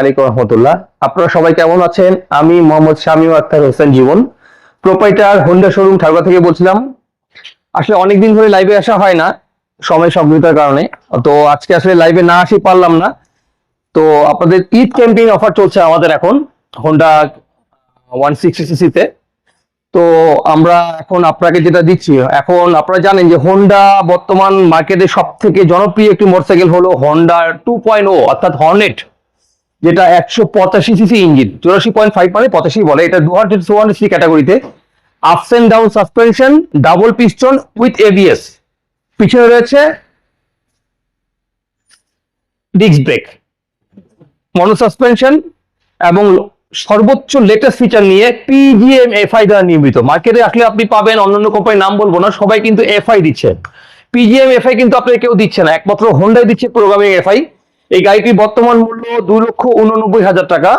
আলাইকুম সবাই কেমন আছেন? আমি মোহাম্মদ শামীম আক্তার হোসেন জীবন। হোন্ডা শোরুম থেকে বলছিলাম। আসলে ধরে আসা হয় না, সময় কারণে। তো আজকে আসলে না পারলাম না। তো আপনাদের ঈদ ক্যাম্পেইন অফার চলছে আমাদের এখন হোন্ডা ওয়ান সিক্সটি সিসিতে তো আমরা এখন আপনাকে যেটা দিচ্ছি, এখন আপনারা জানেন যে হন্ডা বর্তমান মার্কেটে সব থেকে জনপ্রিয় একটি মোটরসাইকেল হলো হন্ডা টু পয়েন্ট ও অর্থাৎ হর্নেট যেটা একশো পঁচাশি সিসি ইঞ্জিন চুরাশি পয়েন্ট ফাইভ মানে পঁচাশি বলে, এটা দু হান্ড্রেড ফোর হান্ড্রেড সি ক্যাটাগরিতে ups and down suspension double piston with ABS পিছনে রয়েছে ডিস্ক ব্রেক মনো সাসপেনশন এবং সর্বোচ্চ লেটেস্ট ফিচার নিয়ে পিজিএম এফআই দ্বারা নির্মিত। মার্কেটে আসলে আপনি পাবেন, অন্যান্য কোম্পানির নাম বলব না, সবাই কিন্তু এফআই দিচ্ছে। পিজিএম এফআই কিন্তু আপনাকে কেউ দিচ্ছে না, একমাত্র হোন্ডাই দিচ্ছে প্রোগ্রামিং এফআই এই গাড়িটির বর্তমান মূল্য দুই লক্ষ উননব্বই হাজার টাকা,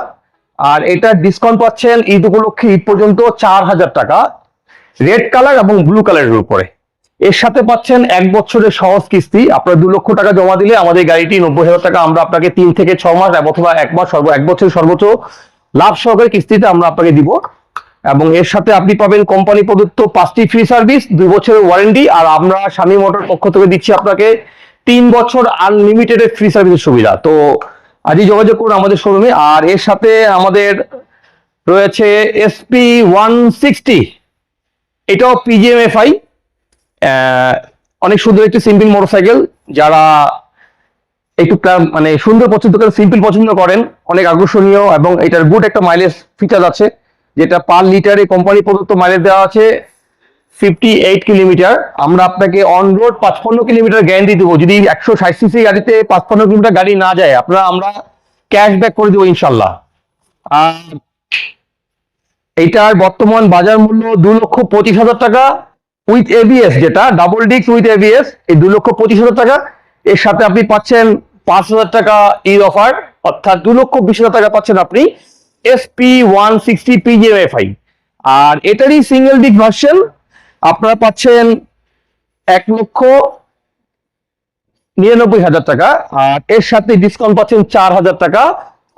আর এটা ডিসকাউন্ট পাচ্ছেন ঈদ উপলক্ষে, ঈদ পর্যন্ত চার হাজার টাকা। রেড কালার এবং ব্লু কালারের উপরে। এর সাথে পাচ্ছেন এক বছরের সহজ কিস্তি, আপনার দু লক্ষ টাকা জমা দিলে আমাদের গাড়িটি নব্বই হাজার টাকা, আমরা আপনাকে তিন থেকে ছ মাস, অথবা এক মাস সর্ব এক বছর সর্বোচ্চ লাভ সহকারে কিস্তিতে আমরা আপনাকে দিব। এবং এর সাথে আপনি পাবেন কোম্পানি প্রদত্ত পাঁচটি ফ্রি সার্ভিস দুই বছরের ওয়ারেন্টি আর আমরা স্বামী মোটর পক্ষ থেকে দিচ্ছি আপনাকে তিন বছর আনলিমিটেড ফ্রি সার্ভিসের সুবিধা। তো আজই যোগাযোগ করুন আমাদের শোরুমে আর এর সাথে আমাদের রয়েছে এসপি ওয়ান সিক্সটি এটাও পিজিএমএফআই অনেক সুন্দর একটি সিম্পল মোটরসাইকেল যারা একটু মানে সুন্দর পছন্দ করেন সিম্পল পছন্দ করেন, অনেক আকর্ষণীয় এবং এটার গুড একটা মাইলেজ ফিচার আছে, যেটা পার লিটারে কোম্পানি প্রদত্ত মাইলেজ দেওয়া আছে ফিফটি এইট কিলোমিটার আমরা আপনাকে অন রোড পাঁচপান্ন কিলোমিটার গ্যারান্টি দেবো। যদি একশো ষাট সিসি গাড়িতে পাঁচপান্ন কিলোমিটার গাড়ি না যায় আপনারা আমরা ক্যাশব্যাক করে দেবো ইনশাল্লাহ। আর এইটার বর্তমান বাজার মূল্য দু লক্ষ পঁচিশ হাজার টাকা উইথ এবিএস যেটা ডাবল ডিক্স উইথ এবিএস এই দু লক্ষ পঁচিশ হাজার টাকা। এর সাথে আপনি পাচ্ছেন পাঁচ হাজার টাকা ঈদ অফার, অর্থাৎ দু লক্ষ বিশ হাজার টাকা পাচ্ছেন আপনি এসপি ওয়ান সিক্সটি পিজিএমএফআই আর এটারই সিঙ্গেল ডিক ভার্সন আপনারা পাচ্ছেন এক লক্ষ নিরানব্বই হাজার টাকা, আর এর সাথে ডিসকাউন্ট পাচ্ছেন চার হাজার টাকা,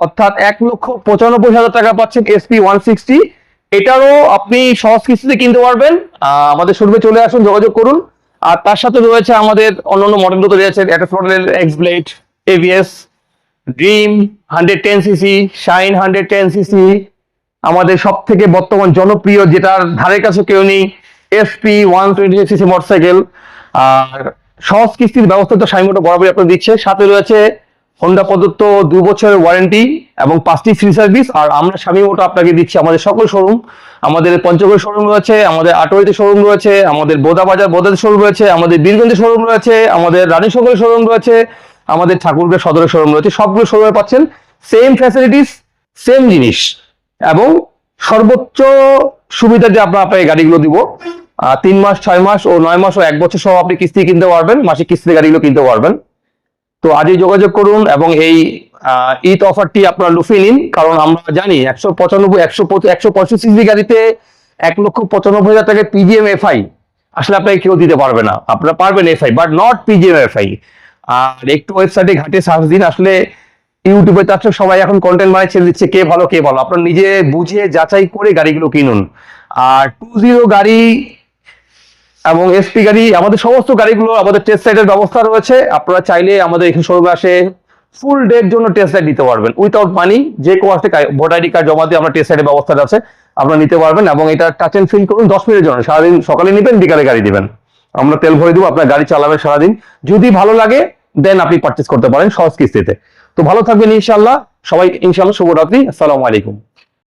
অর্থাৎ এক লক্ষ পঁচানব্বই হাজার টাকা পাচ্ছেন এসপি ওয়ান সিক্সটি এটারও আপনি সহজ কিস্তিতে কিনতে পারবেন। আমাদের শোরুমে চলে আসুন, যোগাযোগ করুন। আর তার সাথে রয়েছে আমাদের অন্যান্য মডেলগুলো রয়েছে অ্যাটাচ মডেলের X Blade ABS Dream hundred ten CC Shine hundred ten CC আমাদের সব থেকে বর্তমান জনপ্রিয় যেটার ধারে কাছে কেউ নেই SP one twenty CC motorcycle আর সহজ কিস্তির ব্যবস্থা তো সাইমোটো বরাবরই আপনার দিচ্ছে। সাথে রয়েছে হোন্ডা প্রদত্ত দু বছরের ওয়ারেন্টি এবং পাঁচটি ফ্রি সার্ভিস আর আমরা স্বামী মোটো আপনাকে দিচ্ছি আমাদের সকল শোরুম আমাদের পঞ্চগড় শোরুম রয়েছে, আমাদের আটোয়ারিতে শোরুম রয়েছে, আমাদের বোদা বাজার, বোদাতে শোরুম রয়েছে, আমাদের বীরগঞ্জে শোরুম রয়েছে, আমাদের রানী সকল শোরুম রয়েছে, আমাদের ঠাকুরগাঁ সদরের শোরুম রয়েছে। সবগুলো শোরুমে পাচ্ছেন সেম ফ্যাসিলিটিস সেম জিনিস। এবং সর্বোচ্চ সুবিধা যে আমরা আপনাকে গাড়িগুলো দিব তিন মাস, ছয় মাস ও নয় মাস ও এক বছর সহ আপনি কিস্তি কিনতে পারবেন, মাসিক কিস্তিতে গাড়িগুলো কিনতে পারবেন। তো আজই যোগাযোগ করুন এবং এই ঈদ অফারটি আপনারা লুফিয়ে নিন, কারণ আমরা জানি একশো পঁচানব্বই, একশো একশো পঁয়ষট্টি সিসি গাড়িতে এক লক্ষ পঁচানব্বই হাজার টাকা পিজিএম এফআই আসলে আপনাকে কেউ দিতে পারবে না। আপনারা পারবেন FI but not PGM FI আর একটু ওয়েবসাইটে ঘাটে সার্চ দিন, আসলে ইউটিউবে তো আসলে সবাই এখন কন্টেন্ট বানিয়ে ছেড়ে দিচ্ছে, কে ভালো কে ভালো। আপনার নিজে বুঝে যাচাই করে গাড়িগুলো কিনুন। আর টু জিরো গাড়ি এবং এসপি গাড়ি, আমাদের সমস্ত গাড়িগুলো আমাদের টেস্ট রাইডের ব্যবস্থা রয়েছে। আপনারা চাইলে আমাদের এখানে শোরুমে আসে ফুল ডের জন্য টেস্ট রাইড দিতে পারবেন। উইথাউট মানি যে আসতে ভোটার আইডি কার্ড জমা দিয়ে আমরা টেস্ট রাইডের ব্যবস্থা আছে, আপনারা নিতে পারবেন এবং এটা টাচ এন্ড ফিল করুন দশ মিনিটের জন্য। সারাদিন সকালে নেবেন, বিকালে গাড়ি দিবেন। আমরা তেল ভরে দেবো, আপনার গাড়ি চালাবেন সারাদিন। যদি ভালো লাগে দেন আপনি পারচেস করতে পারেন সহজ কিস্তিতে। তো ভালো থাকবেন ইনশাল্লাহ সবাই ইনশাল্লাহ শুভরাত্রি। আসসালামু আলাইকুম।